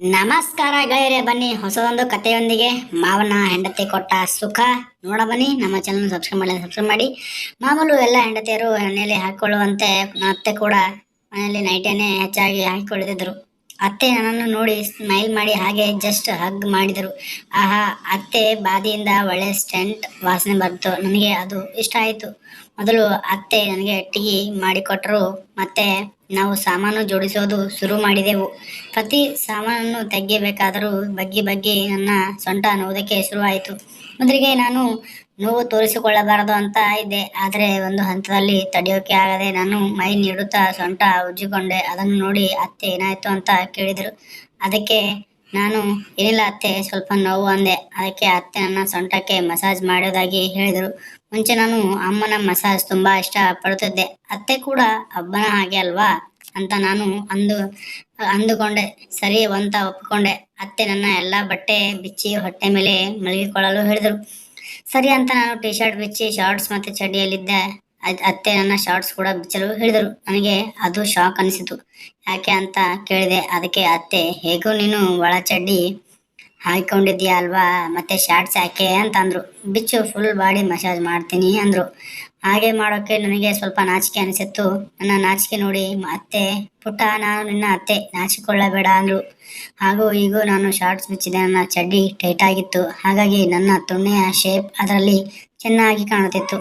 ನಮಸ್ಕಾರ ಗೆಳೆಯರೆ, ಬನ್ನಿ ಹೊಸದೊಂದು ಕಥೆಯೊಂದಿಗೆ ಮಾವನ ಹೆಂಡತಿ ಕೊಟ್ಟ ಸುಖ. ನೋಡ ಬನ್ನಿ, ನಮ್ಮ ಚಾನಲ್ ಸಬ್ಸ್ಕ್ರೈಬ್ ಮಾಡಿ ಸಬ್ಸ್ಕ್ರೈಬ್ ಮಾಡಿ. ಮಾಮೂಲು ಎಲ್ಲ ಹೆಂಡತಿಯರು ಮನೆಯಲ್ಲಿ ಹಾಕೊಳ್ಳುವಂತೆ ಮತ್ತೆ ಕೂಡ ಮನೆಯಲ್ಲಿ ನೈಟೇನೆ ಹೆಚ್ಚಾಗಿ ಹಾಕಿಕೊಳ್ಳುತ್ತಿದ್ದರು ಅತ್ತೆ ನನ್ನನ್ನು ನೋಡಿ ಸ್ಮೈಲ್ ಮಾಡಿ ಹಾಗೆ ಜಸ್ಟ್ ಹಗ್ ಮಾಡಿದರು. ಆಹಾ, ಅತ್ತೆ ಬಾದಿಯಿಂದ ಒಳ್ಳೆ ಸ್ಟೆಂಟ್ ವಾಸನೆ ಬರ್ತು ನನಗೆ ಅದು ಇಷ್ಟ ಆಯಿತು. ಮೊದಲು ಅತ್ತೆ ನನಗೆ ಟೀ ಮಾಡಿಕೊಟ್ಟರು ಮತ್ತೆ ನಾವು ಸಾಮಾನು ಜೋಡಿಸೋದು ಶುರು ಮಾಡಿದೆವು. ಪ್ರತಿ ಸಾಮಾನನ್ನು ತೆಗೆಯಬೇಕಾದರೂ ಬಗ್ಗಿ ಬಗ್ಗಿ ನನ್ನ ಸೊಂಟ ನೋವುದಕ್ಕೆ ಶುರುವಾಯಿತು. ಮೊದಲಿಗೆ ನಾನು ನೋವು ತೋರಿಸಿಕೊಳ್ಳಬಾರದು ಅಂತ ಇದೆ. ಆದರೆ ಒಂದು ಹಂತದಲ್ಲಿ ತಡೆಯೋಕೆ ಆಗದೆ ನಾನು ಮೈ ನೀಡುತ್ತಾ ಸೊಂಟ ಉಜ್ಜಿಕೊಂಡೆ. ಅದನ್ನು ನೋಡಿ, ಅತ್ತೆ, ಏನಾಯ್ತು ಅಂತ ಕೇಳಿದರು. ಅದಕ್ಕೆ ನಾನು ಏನಿಲ್ಲ ಅತ್ತೆ, ಸ್ವಲ್ಪ ನೋವು ಅಂದೆ. ಅದಕ್ಕೆ ಅತ್ತೆ ನನ್ನ ಸೊಂಟಕ್ಕೆ ಮಸಾಜ್ ಮಾಡೋದಾಗಿ ಹೇಳಿದರು. ಮುಂಚೆ ನಾನು ಅಮ್ಮನ ಮಸಾಜ್ ತುಂಬಾ ಇಷ್ಟ ಪಡುತ್ತಿದ್ದೆ. ಅತ್ತೆ ಕೂಡ ಹಬ್ಬನ ಹಾಗೆ ಅಲ್ವಾ? ಅಂತ ನಾನು ಅಂದು, ಅಂದುಕೊಂಡೆ. ಸರಿ ಅಂತ ಒಪ್ಪಿಕೊಂಡೆ. ಅತ್ತೆ ನನ್ನ ಎಲ್ಲ ಬಟ್ಟೆ, ಬಿಚ್ಚಿ ಹೊಟ್ಟೆ ಮೇಲೆ ಮಲಗಿಕೊಳ್ಳಲು ಹೇಳಿದರು. ಸರಿ ಅಂತ ನಾನು ಟಿ ಶರ್ಟ್ ಬಿಚ್ಚಿ ಶಾರ್ಟ್ಸ್ ಮತ್ತೆ ಚಡ್ಡಿಯಲ್ಲಿದ್ದೆ. ಅತ್ತೆ ನನ್ನ ಶಾರ್ಟ್ಸ್ ಕೂಡ ಬಿಚ್ಚಲು ಹೇಳಿದರು. ನನಗೆ ಅದು ಶಾಕ್ ಅನಿಸಿತು. ಯಾಕೆ ಅಂತ ಕೇಳಿದೆ. ಅದಕ್ಕೆ ಅತ್ತೆ, ಹೇಗೂ ನೀನು ಒಳ ಚಡ್ಡಿ ಹಾಕೊಂಡಿದ್ಯಾ ಅಲ್ವಾ? ಮತ್ತೆ ಶಾರ್ಟ್ಸ್ ಯಾಕೆ ಅಂತ ಅಂದರು. ಬಿಚ್ಚು ಫುಲ್ ಬಾಡಿ ಮಸಾಜ್ ಮಾಡ್ತೀನಿ ಅಂದ್ರು. ಹಾಗೆ ಮಾಡೋಕೆ ನನಗೆ ಸ್ವಲ್ಪ ನಾಚಿಕೆ ಅನಿಸಿತ್ತು. ನನ್ನ ನಾಚಿಕೆ ನೋಡಿ ಅತ್ತೆ, ಪುಟ್ಟ, ನಾನು ನಿನ್ನ ಅತ್ತೆ, ನಾಚಿಕೊಳ್ಳಬೇಡ ಅಂದ್ರು ಹಾಗೂ ಈಗ ನಾನು ಶಾರ್ಟ್ಸ್ ಬಿಚ್ಚಿದೆ, ನನ್ನ ಚಡ್ಡಿ ಟೈಟ್ ಆಗಿತ್ತು. ಹಾಗಾಗಿ ನನ್ನ ತುಣ್ಣೆಯ ಶೇಪ್ ಅದರಲ್ಲಿ ಚೆನ್ನಾಗಿ ಕಾಣುತ್ತಿತ್ತು.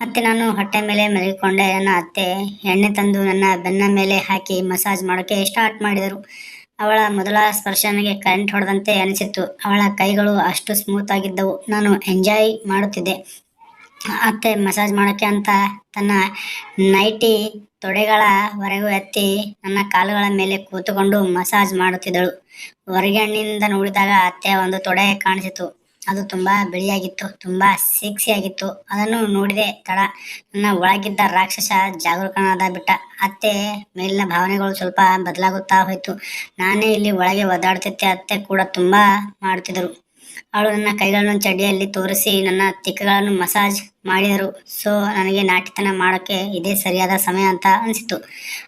ಮತ್ತೆ ನಾನು ಹೊಟ್ಟೆ ಮೇಲೆ ಮಲಗಿಕೊಂಡೆ ನನ್ನ ಅತ್ತೆ ಎಣ್ಣೆ ತಂದು ನನ್ನ ಬೆನ್ನ ಮೇಲೆ ಹಾಕಿ ಮಸಾಜ್ ಮಾಡೋಕೆ ಸ್ಟಾರ್ಟ್ ಮಾಡಿದರು. ಅವಳ ಮೊದಲ ಸ್ಪರ್ಶ ನನಗೆ ಕರೆಂಟ್ ಹೊಡೆದಂತೆ ಅನಿಸಿತ್ತು. ಅವಳ ಕೈಗಳು ಅಷ್ಟು ಸ್ಮೂತ್ ಆಗಿದ್ದವು. ನಾನು ಎಂಜಾಯ್ ಮಾಡುತ್ತಿದ್ದೆ. ಅತ್ತೆ ಮಸಾಜ್ ಮಾಡೋಕೆ ಅಂತ ತನ್ನ ನೈಟಿ ತೊಡೆಗಳ ತೊಡೆಗಳವರೆಗೂ ಎತ್ತಿ ನನ್ನ ಕಾಲುಗಳ ಮೇಲೆ ಕೂತುಕೊಂಡು ಮಸಾಜ್ ಮಾಡುತ್ತಿದ್ದಳು. ಹೊರಗಣ್ಣಿಂದ ನೋಡಿದಾಗ ಅತ್ತೆ ಒಂದು ತೊಡೆ ಕಾಣಿಸಿತು. ಅದು ತುಂಬಾ ಬಿಳಿಯಾಗಿತ್ತು, ತುಂಬಾ ಸಿಕ್ಸಿಯಾಗಿತ್ತು ಅದನ್ನು ನೋಡಿದೆ ತಡ. ನನ್ನ ಒಳಗಿದ್ದ ರಾಕ್ಷಸ ಜಾಗರೂಕನಾದ ಬಿಟ್ಟ. ಅತ್ತೆ ಮೇಲಿನ ಭಾವನೆಗಳು ಸ್ವಲ್ಪ ಬದಲಾಗುತ್ತಾ ಹೋಯಿತು. ನಾನೇ ಇಲ್ಲಿ ಒಳಗೆ ಒದ್ದಾಡುತ್ತಿದ್ದೆ ಅತ್ತೆ ಕೂಡ ತುಂಬಾ ಮಾಡುತ್ತಿದ್ದರು. ಅವಳು ನನ್ನ ಕೈಗಳನ್ನು ಚಡ್ಡಿಯಲ್ಲಿ ತೋರಿಸಿ ನನ್ನ ತಿಕ್ಕಗಳನ್ನು ಮಸಾಜ್ ಮಾಡಿದರು. ಸೊ, ನನಗೆ ನಾಟಿತನ ಮಾಡೋಕ್ಕೆ ಇದೇ ಸರಿಯಾದ ಸಮಯ ಅಂತ ಅನಿಸಿತು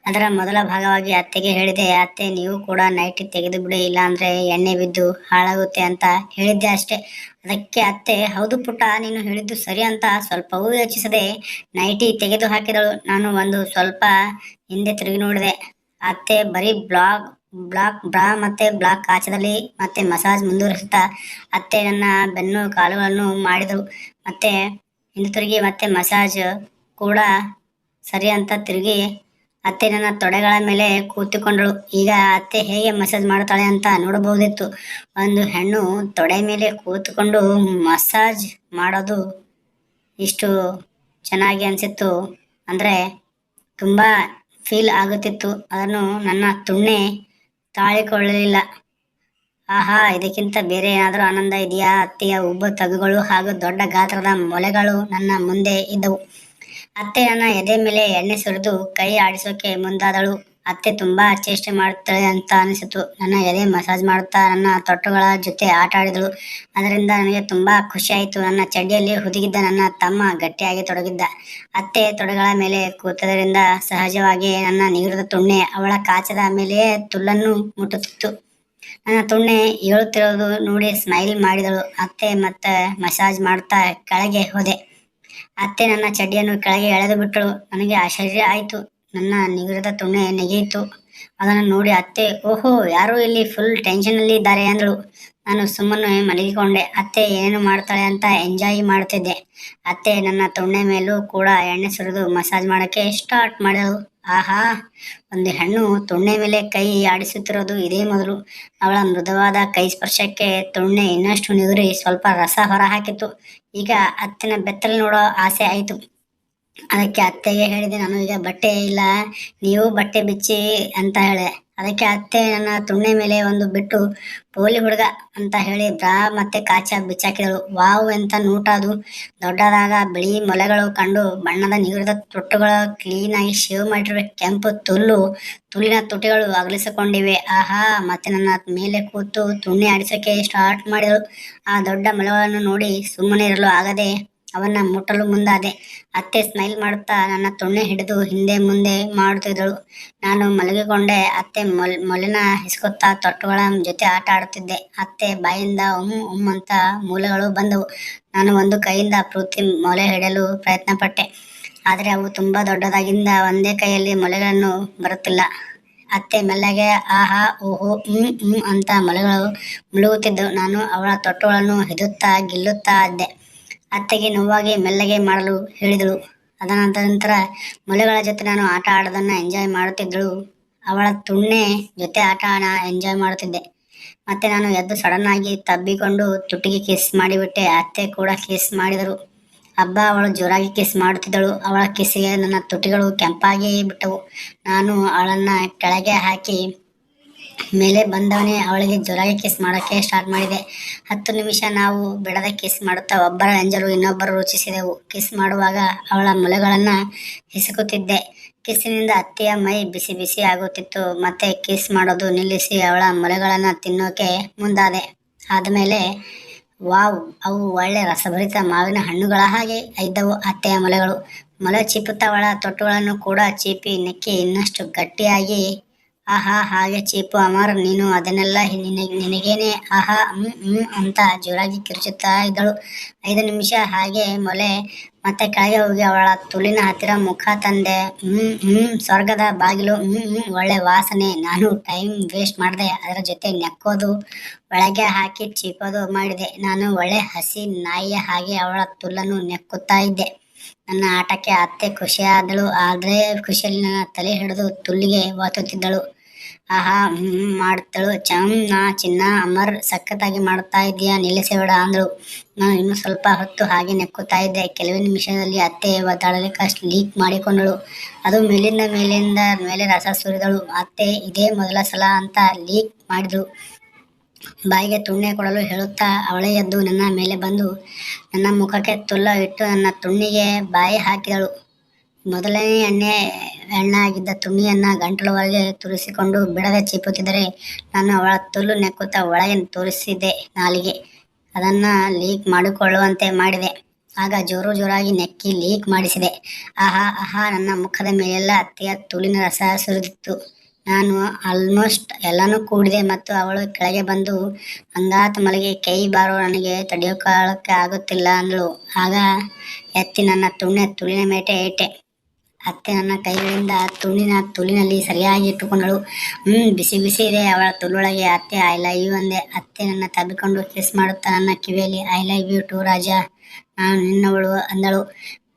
ಅದರ ಮೊದಲ ಭಾಗವಾಗಿ ಅತ್ತೆಗೆ ಹೇಳಿದೆ, ಅತ್ತೆ, ನೀವು ಕೂಡ ನೈಟಿ ತೆಗೆದು ಬಿಡಿ ಇಲ್ಲಾಂದರೆ ಎಣ್ಣೆ ಬಿದ್ದು ಹಾಳಾಗುತ್ತೆ ಅಂತ ಹೇಳಿದ್ದೆ ಅಷ್ಟೇ. ಅದಕ್ಕೆ ಅತ್ತೆ, ಹೌದು ಪುಟ್ಟ, ನೀನು ಹೇಳಿದ್ದು ಸರಿ ಅಂತ ಸ್ವಲ್ಪವೂ ಯೋಚಿಸದೆ ನೈಟಿ ತೆಗೆದು ಹಾಕಿದಳು. ನಾನು ಒಂದು ಸ್ವಲ್ಪ ಹಿಂದೆ ತಿರುಗಿ ನೋಡಿದೆ. ಅತ್ತೆ, ಬರೀ ಬ್ಲಾಗ್ ಬ್ಲಾಕ್, ಬ್ರಾ ಮತ್ತೆ ಬ್ಲಾಕ್ ಕಾಚದಲ್ಲಿ ಮತ್ತೆ ಮಸಾಜ್ ಮುಂದುವರಿಸುತ್ತಾ ಅತ್ತೆ ನನ್ನ ಬೆನ್ನು ಕಾಲುಗಳನ್ನು ಮಾಡಿದಳು ಮತ್ತೆ ಹಿಂದೆ ತಿರುಗಿ ಮತ್ತೆ ಮಸಾಜ್ ಕೂಡ ಸರಿ ಅಂತ ತಿರುಗಿ ಅತ್ತೆ ನನ್ನ ತೊಡೆಗಳ ಮೇಲೆ ಕೂತುಕೊಂಡಳು. ಈಗ ಅತ್ತೆ ಹೇಗೆ ಮಸಾಜ್ ಮಾಡ್ತಾಳೆ ಅಂತ ನೋಡಬಹುದಿತ್ತು. ಒಂದು ಹೆಣ್ಣು ತೊಡೆ ಮೇಲೆ ಕೂತುಕೊಂಡು ಮಸಾಜ್ ಮಾಡೋದು ಇಷ್ಟು ಚೆನ್ನಾಗಿ ಅನಿಸಿತ್ತು ಅಂದರೆ ತುಂಬ ಫೀಲ್ ಆಗುತ್ತಿತ್ತು. ಅದನ್ನು ನನ್ನ ತುಣ್ಣೆ ತಾಳಿಕೊಳ್ಳಲಿಲ್ಲ. ಆಹಾ, ಇದಕ್ಕಿಂತ ಬೇರೆ ಏನಾದರೂ ಆನಂದ ಇದೆಯಾ? ಅತ್ತೆಯ ಉಬ್ಬು ತಗುಗಳು ಹಾಗೂ ದೊಡ್ಡ ಗಾತ್ರದ ಮೊಲೆಗಳು ನನ್ನ ಮುಂದೆ ಇದ್ದವು. ಅತ್ತೆ ನನ್ನ ಎದೆ ಮೇಲೆ ಎಣ್ಣೆ ಸುರಿದು ಕೈ ಆಡಿಸೋಕೆ ಮುಂದಾದಳು. ಅತ್ತೆ ತುಂಬಾ ಚೇಷ್ಟೆ ಮಾಡುತ್ತಾಳೆ ಅಂತ ಅನಿಸಿತು. ನನ್ನ ಎದೆ ಮಸಾಜ್ ಮಾಡುತ್ತಾ ನನ್ನ ತೊಟ್ಟುಗಳ ಜೊತೆ ಆಟ ಆಡಿದಳು. ಅದರಿಂದ ನನಗೆ ತುಂಬಾ ಖುಷಿ ಆಯಿತು. ನನ್ನ ಚಡ್ಡಿಯಲ್ಲಿ ಹುದುಗಿದ್ದ ನನ್ನ ತಮ್ಮ ಗಟ್ಟಿಯಾಗಿ ತೊಡಗಿದ್ದ. ಅತ್ತೆ ತೊಡೆಗಳ ಮೇಲೆ ಕೂತದರಿಂದ ಸಹಜವಾಗಿ ನನ್ನ ನೀರದ ತುಣ್ಣೆ ಅವಳ ಕಾಚದ ಮೇಲೆ ತುಲ್ಲನ್ನು ಮುಟ್ಟುತ್ತಿತ್ತು. ನನ್ನ ತುಣ್ಣೆ ಏಳುತ್ತಿರೋದು ನೋಡಿ ಸ್ಮೈಲ್ ಮಾಡಿದಳು. ಅತ್ತೆ ಮತ್ತೆ ಮಸಾಜ್ ಮಾಡ್ತಾ ಕೆಳಗೆ ಹೋದೆ. ಅತ್ತೆ ನನ್ನ ಚಡ್ಡಿಯನ್ನು ಕೆಳಗೆ ಎಳೆದು ಬಿಟ್ಟಳು ನನಗೆ ಆಶ್ಚರ್ಯ ಆಯಿತು. ನನ್ನ ನಿಗರದ ತುಣ್ಣೆ ನೆಗೆಯಿತು. ಅದನ್ನು ನೋಡಿ ಅತ್ತೆ, ಓಹೋ, ಯಾರೋ ಇಲ್ಲಿ ಫುಲ್ ಟೆನ್ಷನ್ ಅಲ್ಲಿ ಇದ್ದಾರೆ ಅಂದಳು. ನಾನು ಸುಮ್ಮನೆ ಮಲಗಿಕೊಂಡೆ. ಅತ್ತೆ ಏನು ಮಾಡ್ತಾಳೆ ಅಂತ ಎಂಜಾಯ್ ಮಾಡ್ತಿದ್ದೆ. ಅತ್ತೆ ನನ್ನ ತೊಣ್ಣೆ ಮೇಲೂ ಕೂಡ ಎಣ್ಣೆ ಸುರಿದು ಮಸಾಜ್ ಮಾಡೋಕ್ಕೆ ಸ್ಟಾರ್ಟ್ ಮಾಡಿದಳು. ಆಹಾ, ಒಂದು ಹೆಣ್ಣು ತೊಣ್ಣೆ ಮೇಲೆ ಕೈ ಆಡಿಸುತ್ತಿರೋದು ಇದೇ ಮೊದಲು. ಅವಳ ಮೃದುವಾದ ಕೈ ಸ್ಪರ್ಶಕ್ಕೆ ತೊಣ್ಣೆ ಇನ್ನಷ್ಟು ನಿಗುರಿ, ಸ್ವಲ್ಪ ರಸ ಹೊರ ಹಾಕಿತು ಈಗ ಅತ್ತಿನ ಬೆತ್ತಲು ನೋಡೋ ಆಸೆ ಆಯಿತು. ಅದಕ್ಕೆ ಅತ್ತೆಗೆ ಹೇಳಿದೆ, ನಾನು ಈಗ ಬಟ್ಟೆ ಇಲ್ಲ, ನೀವು ಬಟ್ಟೆ ಬಿಚ್ಚಿ ಅಂತ ಹೇಳೆ. ಅದಕ್ಕೆ ಅತ್ತೆ ನನ್ನ ತುಣ್ಣೆ ಮೇಲೆ ಒಂದು ಬಿಟ್ಟು, ಪೋಲಿ ಹುಡುಗ ಅಂತ ಹೇಳಿ ಬ್ರಾ ಮತ್ತೆ ಕಾಚ ಬಿಚ್ಚಾಕಿದಳು. ವಾವ್ ಎಂತ ನೋಟ ಅದು. ದೊಡ್ಡದಾದ ಬಿಳಿ ಮೊಲೆಗಳು ಕಂಡು ಬಣ್ಣದ ನೀರದ ತೊಟ್ಟುಗಳು ಆಗಿ ಶೇವ್ ಮಾಡಿರುವ ಕೆಂಪು ತುಲ್ಲು ತುಲ್ಲಿನ ತುಟಿಗಳು ಅಗಲಿಸಿಕೊಂಡಿವೆ. ಆಹಾ, ಮತ್ತೆ ನನ್ನ ಮೇಲೆ ಕೂತು ತುಣ್ಣೆ ಆಡಿಸೋಕೆ ಸ್ಟಾರ್ಟ್ ಮಾಡಿದಳು. ಆ ದೊಡ್ಡ ಮೊಲೆಗಳನ್ನು ನೋಡಿ ಸುಮ್ಮನೆ ಇರಲು ಆಗದೆ ಅವನ್ನ ಮುಟ್ಟಲು ಮುಂದಾದೆ. ಅತ್ತೆ ಸ್ಮೈಲ್ ಮಾಡುತ್ತಾ ನನ್ನ ತೊಣ್ಣೆ ಹಿಡಿದು ಹಿಂದೆ ಮುಂದೆ ಮಾಡುತ್ತಿದ್ದಳು. ನಾನು ಮಲಗಿಕೊಂಡೆ. ಅತ್ತೆ ಮೊಲ್, ಮೊಲಿನ ಹಿಸ್ಕೊತ್ತಾ ತೊಟ್ಟುಗಳ ಜೊತೆ ಆಟ ಆಡುತ್ತಿದ್ದೆ. ಅತ್ತೆ ಬಾಯಿಂದ ಉಮ್ ಉಮ್ ಅಂತ ಮೂಲೆಗಳು ಬಂದವು. ನಾನು ಒಂದು ಕೈಯಿಂದ ಪ್ರೂತಿ ಮೊಲೆ ಹಿಡಿಯಲು ಪ್ರಯತ್ನ ಪಟ್ಟೆ ಆದರೆ ಅವು ತುಂಬಾ ದೊಡ್ಡದಾಗಿಂದ ಒಂದೇ ಕೈಯಲ್ಲಿ ಮೊಲೆಗಳನ್ನು ಬರುತ್ತಿಲ್ಲ. ಅತ್ತೆ ಮೆಲ್ಲಗೆ, ಆಹಾ, ಓಹೋ ಹ್ಞೂ ಹ್ಞೂ ಅಂತ ಮೊಲೆಗಳು ಮುಳುಗುತ್ತಿದ್ದವು. ನಾನು ಅವಳ ತೊಟ್ಟುಗಳನ್ನು ಹಿದುತ್ತಾ ಗಿಲ್ಲುತ್ತಾ ಇದ್ದೆ. ಅತ್ತೆಗೆ ನೋವಾಗಿ ಮೆಲ್ಲಗೆ ಮಾಡಲು ಹೇಳಿದಳು. ಅದನಂತರ ನಂತರ ಮೊಲೆಗಳ ಜೊತೆ ನಾನು ಆಟ ಆಡೋದನ್ನು ಎಂಜಾಯ್ ಮಾಡುತ್ತಿದ್ದಳು. ಅವಳ ತುಣ್ಣೆ ಜೊತೆ ಆಟ ಎಂಜಾಯ್ ಮಾಡುತ್ತಿದ್ದೆ. ಮತ್ತೆ ನಾನು ಎದ್ದು ಸಡನ್ ಆಗಿ ತಬ್ಬಿಕೊಂಡು ತುಟಿಗೆ ಕಿಸ್ ಮಾಡಿಬಿಟ್ಟೆ. ಅತ್ತೆ ಕೂಡ ಕಿಸ್ ಮಾಡಿದರು. ಹಬ್ಬ ಅವಳು ಜೋರಾಗಿ ಕಿಸ್ ಮಾಡುತ್ತಿದ್ದಳು. ಅವಳ ಕಿಸ್ಸಿಗೆ ನನ್ನ ತುಟಿಗಳು ಕೆಂಪಾಗಿ ಬಿಟ್ಟವು. ನಾನು ಅವಳನ್ನು ಕೆಳಗೆ ಹಾಕಿ ಮೇಲೆ ಬಂದವನೇ ಅವಳಿಗೆ ಜೋರಾಗಿ ಕಿಸ್ ಮಾಡೋಕ್ಕೆ ಸ್ಟಾರ್ಟ್ ಮಾಡಿದೆ. ಹತ್ತು ನಿಮಿಷ ನಾವು ಬಿಡದೆ ಕಿಸ್ ಮಾಡುತ್ತಾ ಒಬ್ಬರ ಎಂಜಲು ಇನ್ನೊಬ್ಬರು ರುಚಿಸಿದೆವು. ಕಿಸ್ ಮಾಡುವಾಗ ಅವಳ ಮೊಲೆಗಳನ್ನು ಹಿಸುಕುತ್ತಿದ್ದೆ ಕಿಸ್ಸಿನಿಂದ ಅತ್ತೆಯ ಮೈ ಬಿಸಿ ಬಿಸಿ ಆಗುತ್ತಿತ್ತು. ಮತ್ತೆ ಕಿಸ್ ಮಾಡೋದು ನಿಲ್ಲಿಸಿ ಅವಳ ಮೊಲೆಗಳನ್ನು ತಿನ್ನೋಕೆ ಮುಂದಾದೆ. ಆದಮೇಲೆ, ವಾವ್, ಅವು ಒಳ್ಳೆ ರಸಭರಿತ ಮಾವಿನ ಹಣ್ಣುಗಳ ಹಾಗೆ ಇದ್ದವು ಅತ್ತೆಯ ಮೊಲೆಗಳು. ಮೊಲೆ ಚೀಪುತ್ತಾ ಅವಳ ತೊಟ್ಟುಗಳನ್ನು ಕೂಡ ಚೀಪಿ ನೆಕ್ಕಿ ಇನ್ನಷ್ಟು ಗಟ್ಟಿಯಾಗಿ ಆಹಾ, ಹಾಗೆ ಚೀಪು ಅಮರ್, ನೀನು ಅದನ್ನೆಲ್ಲ ನಿನ ನಿನಗೇನೆ, ಆಹಾ, ಹ್ಮ್ ಹ್ಮ್ ಅಂತ ಜೋರಾಗಿ ಕಿರುಚುತ್ತಾ ಇದ್ದಳು. ಐದು ನಿಮಿಷ, ಹಾಗೆ ಮೊಲೆ ಮತ್ತೆ ಕೆಳಗೆ ಹೋಗಿ ಅವಳ ತುಳಿನ ಹತ್ತಿರ ಮುಖ ತಂದೆ. ಹ್ಮ್ ಹ್ಮ್, ಸ್ವರ್ಗದ ಬಾಗಿಲು, ಹ್ಮ್ ಹ್ಮ್, ಒಳ್ಳೆ ವಾಸನೆ. ನಾನು ಟೈಮ್ ವೇಸ್ಟ್ ಮಾಡಿದೆ, ಅದರ ಜೊತೆ ನೆಕ್ಕೋದು. ಒಳಗೆ ಹಾಕಿ ಚೀಪೋದು ಮಾಡಿದೆ. ನಾನು ಒಳ್ಳೆ ಹಸಿ ನಾಯಿಯ ಹಾಗೆ ಅವಳ ತುಲ್ಲನ್ನು ನೆಕ್ಕುತ್ತಾ ಇದ್ದೆ. ನನ್ನ ಆಟಕ್ಕೆ ಅತ್ತೆ ಖುಷಿಯಾದಳು. ಆದರೆ ಖುಷಿಯಲ್ಲಿ ನನ್ನ ತಲೆ ಹಿಡಿದು ತುಲ್ಲಿಗೆ ವಾತುತ್ತಿದ್ದಳು. ಆಹಾ, ಹ್ಮ್ ಮಾಡ್ತಳು. ಚಿನ್ನ ಅಮರ್ ಸಖತ್ತಾಗಿ ಮಾಡ್ತಾ ಇದೀಯಾ ನಿಲ್ಲಿಸಬೇಡ ಅಂದಳು. ನಾನು ಇನ್ನು ಸ್ವಲ್ಪ ಹೊತ್ತು ಹಾಗೆ ನೆಕ್ಕುತ್ತಾ ಇದ್ದೆ. ಕೆಲವೇ ನಿಮಿಷದಲ್ಲಿ ಅತ್ತೆ ಒದ್ದಾಡಲಿ ಕಷ್ಟ ಲೀಕ್ ಮಾಡಿಕೊಂಡಳು. ಅದು ಮೇಲಿಂದ ಮೇಲಿಂದ ಮೇಲೆ ರಸ ಸುರಿದಳು. ಅತ್ತೆ, ಇದೇ ಮೊದಲ ಸಲ ಅಂತ ಲೀಕ್ ಮಾಡಿದಳು ಬಾಯಿಗೆ ತುಣ್ಣೆ ಕೊಡಲು ಹೇಳುತ್ತಾ ಅವಳೇ ಎದ್ದು ನನ್ನ ಮೇಲೆ ಬಂದು ನನ್ನ ಮುಖಕ್ಕೆ ತುಲ್ಲ ಇಟ್ಟು ನನ್ನ ತುಣ್ಣಿಗೆ ಬಾಯಿ ಹಾಕಿದಳು. ಮೊದಲನೇ ಎಣ್ಣೆ ಎಣ್ಣಾಗಿದ್ದ ತುಣಿಯನ್ನ ಗಂಟಲವಾಗಿ ತುರಿಸಿಕೊಂಡು ಬಿಡದೆ ಚೀಪುತ್ತಿದ್ದರೆ ನಾನು ಅವಳ ತುಲ್ಲು ನೆಕ್ಕುತ್ತಾ ಒಳಗೆ ತೋರಿಸಿದ್ದೆ ನಾಲಿಗೆ. ಅದನ್ನ ಲೀಕ್ ಮಾಡಿಕೊಳ್ಳುವಂತೆ ಮಾಡಿದೆ. ಆಗ ಜೋರು ಜೋರಾಗಿ ನೆಕ್ಕಿ ಲೀಕ್ ಮಾಡಿಸಿದೆ. ಆಹಾ ಆಹಾ, ನನ್ನ ಮುಖದ ಮೇಲೆಲ್ಲ ಅತ್ತೆಯ ತುಳಿನ ರಸ ಸುರಿದಿತ್ತು. ನಾನು ಆಲ್ಮೋಸ್ಟ್ ಎಲ್ಲಾನು ಕೂಡಿದೆ ಮತ್ತು ಅವಳು ಕೆಳಗೆ ಬಂದು ಅಂಗಾತ ಮಲಗಿ, ಕೈ ಬಾರೋ, ನನಗೆ ತಡೆಯೋಕಾಳಕ್ಕೆ ಆಗುತ್ತಿಲ್ಲ ಅಂದಳು. ಆಗ ಎತ್ತಿ ನನ್ನ ತುಣ್ಣೆ ತುಳಿನ ಮೇಟೆ ಇಟ್ಟೆ ಅತ್ತೆ ನನ್ನ ಕೈಗಳಿಂದ ತುಳಿನ ತುಳಿನಲ್ಲಿ ಸರಿಯಾಗಿ ಇಟ್ಟುಕೊಂಡಳು. ಹ್ಮ್, ಬಿಸಿ ಬಿಸಿ ಇದೆ, ಅವಳ ತುಳೊಳಗೆ ಅತ್ತೆ ಐ ಲವ್ ಯು ಅಂದೆ. ಅತ್ತೆ ನನ್ನ ತಬ್ಬಿಕೊಂಡು ಕಿಸ್ ಮಾಡುತ್ತಾ ನನ್ನ ಕಿವಿಯಲ್ಲಿ I love you too Raja. ನಾನು ನಿನ್ನವಳು ಅಂದಳು.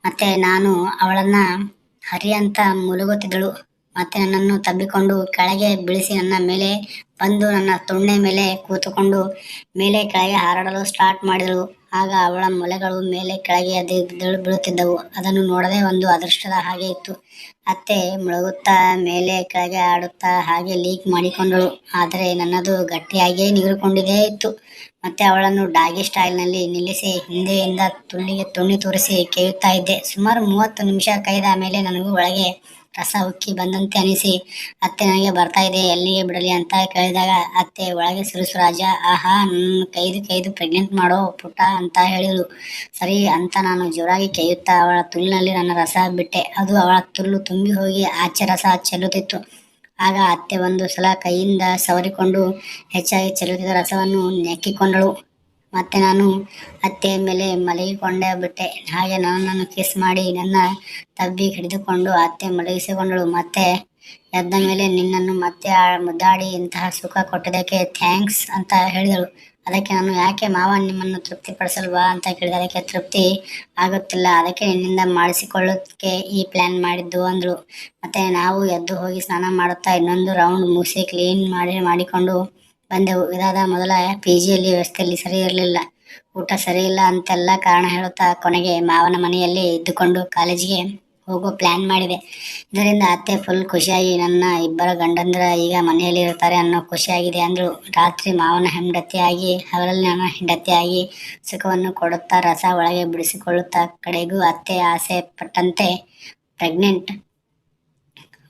ಮತ್ತೆ ನಾನು ಅವಳನ್ನ ಹರಿ ಅಂತ ಮುಳುಗುತ್ತಿದ್ದಳು ಮತ್ತೆ ನನ್ನನ್ನು ತಬ್ಬಿಕೊಂಡು ಕೆಳಗೆ ಬೀಳಿಸಿ ನನ್ನ ಮೇಲೆ ಬಂದು ನನ್ನ ತೊಣ್ಣೆ ಮೇಲೆ ಕೂತುಕೊಂಡು ಮೇಲೆ ಕೆಳಗೆ ಹಾರಾಡಲು ಸ್ಟಾರ್ಟ್ ಮಾಡಿದಳು ಆಗ ಅವಳ ಮೊಲೆಗಳು ಮೇಲೆ ಕೆಳಗೆ ಅದೇ ಬೀಳುತ್ತಿದ್ದವು. ಅದನ್ನು ನೋಡದೆ ಒಂದು ಅದೃಷ್ಟದ ಹಾಗೆ ಇತ್ತು. ಅತ್ತೆ ಮುಳುಗುತ್ತಾ ಮೇಲೆ ಕೆಳಗೆ ಆಡುತ್ತಾ ಹಾಗೆ ಲೀಕ್ ಮಾಡಿಕೊಂಡಳು. ಆದರೆ ನನ್ನದು ಗಟ್ಟಿಯಾಗಿಯೇ ನಿಗರುಕೊಂಡಿದೇ ಇತ್ತು. ಮತ್ತೆ ಅವಳನ್ನು ಡಾಗಿ ಸ್ಟೈಲ್ನಲ್ಲಿ ನಿಲ್ಲಿಸಿ ಹಿಂದೆಯಿಂದ ತುಳ್ಳಿಗೆ ತುಣ್ಣಿ ತೋರಿಸಿ ಕೇಳುತ್ತಾ ಇದ್ದೆ. ಸುಮಾರು ಮೂವತ್ತು ನಿಮಿಷ ಕೈದ ಮೇಲೆ ನನಗೂ ಒಳಗೆ ರಸ ಉಕ್ಕಿ ಬಂದಂತೆ ಅನಿಸಿ, ಅತ್ತೆ ನನಗೆ ಬರ್ತಾ ಇದೆ, ಎಲ್ಲಿಗೆ ಬಿಡಲಿ ಅಂತ ಕೇಳಿದಾಗ, ಅತ್ತೆ, ಒಳಗೆ ಸುರಸುರಾಜ ಆಹಾ, ನನ್ನ ಕೈದು ಕೈದು ಪ್ರೆಗ್ನೆಂಟ್ ಮಾಡೋ ಪುಟ್ಟ ಅಂತ ಹೇಳಿದಳು ಸರಿ ಅಂತ ನಾನು ಜೋರಾಗಿ ಕೈಯುತ್ತಾ ಅವಳ ತುಲ್ಲಿನಲ್ಲಿ ನನ್ನ ರಸ ಬಿಟ್ಟೆ. ಅದು ಅವಳ ತುಲ್ಲು ತುಂಬಿ ಹೋಗಿ ಆಚೆ ರಸ ಚೆಲ್ಲುತ್ತಿತ್ತು. ಆಗ ಅತ್ತೆ ಒಂದು ಸಲ ಕೈಯಿಂದ ಸವರಿಕೊಂಡು ಹೆಚ್ಚಾಗಿ ಚೆಲ್ಲುತ್ತಿದ್ದ ರಸವನ್ನು ನೆಕ್ಕಿಕೊಂಡಳು. ಮತ್ತೆ ನಾನು ಅತ್ತೆಯ ಮೇಲೆ ಮಲಗಿಕೊಂಡೇ ಬಿಟ್ಟೆ. ಹಾಗೆ ನನ್ನನ್ನು ಕಿಸ್ ಮಾಡಿ ನನ್ನ ತಬ್ಬಿ ಹಿಡಿದುಕೊಂಡು ಅತ್ತೆ ಮಲಗಿಸಿಕೊಂಡಳು. ಮತ್ತೆ ಎದ್ದ ಮೇಲೆ ನಿನ್ನನ್ನು ಮತ್ತೆ ಮುದ್ದಾಡಿ ಇಂತಹ ಸುಖ ಕೊಟ್ಟಿದ್ದಕ್ಕೆ ಥ್ಯಾಂಕ್ಸ್ ಅಂತ ಹೇಳಿದಳು. ಅದಕ್ಕೆ ನಾನು, ಯಾಕೆ ಮಾವ ನಿಮ್ಮನ್ನು ತೃಪ್ತಿಪಡಿಸಲ್ವಾ? ಅಂತ ಕೇಳಿದೆ. ಅದಕ್ಕೆ, ತೃಪ್ತಿ ಆಗುತ್ತಿಲ್ಲ. ಅದಕ್ಕೆ ನಿನ್ನಿಂದ ಮಾಡಿಸಿಕೊಳ್ಳೋದಕ್ಕೆ ಈ ಪ್ಲಾನ್ ಮಾಡಿದ್ದು, ಅಂದಳು. ಮತ್ತೆ ನಾವು ಎದ್ದು ಹೋಗಿ ಸ್ನಾನ ಮಾಡುತ್ತಾ ಇನ್ನೊಂದು ರೌಂಡ್ ಮುಗಿಸಿ ಕ್ಲೀನ್ ಮಾಡಿ, ಮಾಡಿಕೊಂಡು ಬಂದೆವು ಇದಾದ ಮೊದಲ ಪಿ ಜಿಯಲ್ಲಿ ವ್ಯವಸ್ಥೆಯಲ್ಲಿ ಸರಿ ಇರಲಿಲ್ಲ. ಊಟ ಸರಿ ಇಲ್ಲ ಅಂತೆಲ್ಲ ಕಾರಣ ಹೇಳುತ್ತಾ ಕೊನೆಗೆ ಮಾವನ ಮನೆಯಲ್ಲಿ ಇದ್ದುಕೊಂಡು ಕಾಲೇಜಿಗೆ ಹೋಗೋ ಪ್ಲ್ಯಾನ್ ಮಾಡಿದೆ. ಇದರಿಂದ ಅತ್ತೆ ಫುಲ್ ಖುಷಿಯಾಗಿ ನನ್ನ ಇಬ್ಬರ ಗಂಡಂದ್ರ ಈಗ ಮನೆಯಲ್ಲಿ ಇರ್ತಾರೆ ಅನ್ನೋ ಖುಷಿಯಾಗಿದೆ ಅಂದರು ರಾತ್ರಿ ಮಾವನ ಹೆಂಡತಿಯಾಗಿ, ಅವರಲ್ಲಿ ನನ್ನ ಹೆಂಡತಿಯಾಗಿ ಸುಖವನ್ನು ಕೊಡುತ್ತಾ ರಸ ಒಳಗೆ ಬಿಡಿಸಿಕೊಳ್ಳುತ್ತಾ ಕಡೆಗೂ ಅತ್ತೆ ಆಸೆ ಪಟ್ಟಂತೆ ಪ್ರೆಗ್ನೆಂಟ್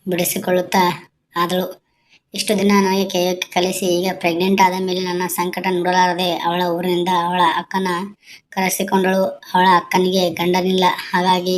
ಬಿಡಿಸಿಕೊಳ್ಳುತ್ತಾ ಆದಳು. ಇಷ್ಟು ದಿನ ನನಗೆ ಕಲಿಸಿ ಈಗ ಪ್ರೆಗ್ನೆಂಟ್ ಆದ ಮೇಲೆ ನನ್ನ ಸಂಕಟ ನೋಡಲಾರದೆ ಅವಳ ಊರಿನಿಂದ ಅವಳ ಅಕ್ಕನ ಕರೆಸಿಕೊಂಡಳು. ಅವಳ ಅಕ್ಕನಿಗೆ ಗಂಡನಿಲ್ಲ. ಹಾಗಾಗಿ